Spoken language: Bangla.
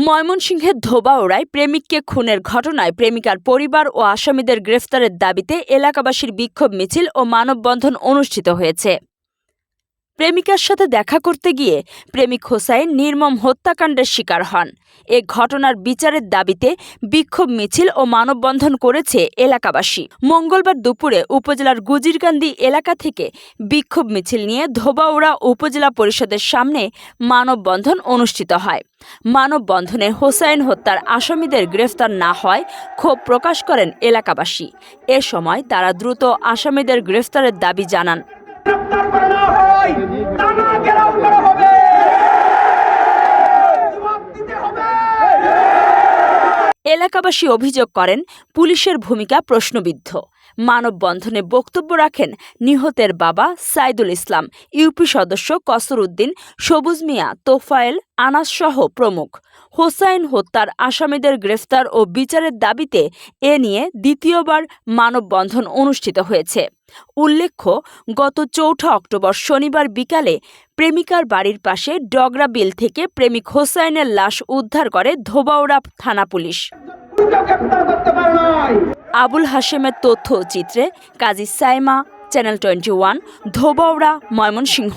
ময়মনসিংহের ধোবাওড়ায় প্রেমিককে খুনের ঘটনায় প্রেমিকার পরিবার ও আসামিদের গ্রেফতারের দাবিতে এলাকাবাসীর বিক্ষোভ মিছিল ও মানববন্ধন অনুষ্ঠিত হয়েছে। প্রেমিকার সাথে দেখা করতে গিয়ে প্রেমিক হোসাইন নির্মম হত্যাকাণ্ডের শিকার হন। এ ঘটনার বিচারের দাবিতে বিক্ষোভ মিছিল ও মানববন্ধন করেছে এলাকাবাসী। মঙ্গলবার দুপুরে উপজেলার গুজিরকান্দি এলাকা থেকে বিক্ষোভ মিছিল নিয়ে ধোবাউড়া উপজেলা পরিষদের সামনে মানববন্ধন অনুষ্ঠিত হয়। মানববন্ধনে হোসাইন হত্যার আসামিদের গ্রেফতার না হয় ক্ষোভ প্রকাশ করেন এলাকাবাসী। এ সময় তারা দ্রুত আসামিদের গ্রেফতারের দাবি জানান। এলাকাবাসী অভিযোগ করেন, পুলিশের ভূমিকা প্রশ্নবিদ্ধ। মানববন্ধনে বক্তব্য রাখেন নিহতের বাবা সাইদুল ইসলাম, ইউপি সদস্য কসর উদ্দিন, সবুজ মিয়া, তোফায়েল, আনাস সহ প্রমুখ। হোসাইন হত্যার আসামিদের গ্রেফতার ও বিচারের দাবিতে এ নিয়ে দ্বিতীয়বার মানববন্ধন অনুষ্ঠিত হয়েছে। উল্লেখ্য, গত চৌঠা অক্টোবর শনিবার বিকালে প্রেমিকার বাড়ির পাশে ডগরা বিল থেকে প্রেমিক হোসাইনের লাশ উদ্ধার করে ধোবাউড়া থানা পুলিশ। আবুল হাশেমের তথ্য চিত্রে Kazi Saima channel twenty one Dhobaura Mymensingh.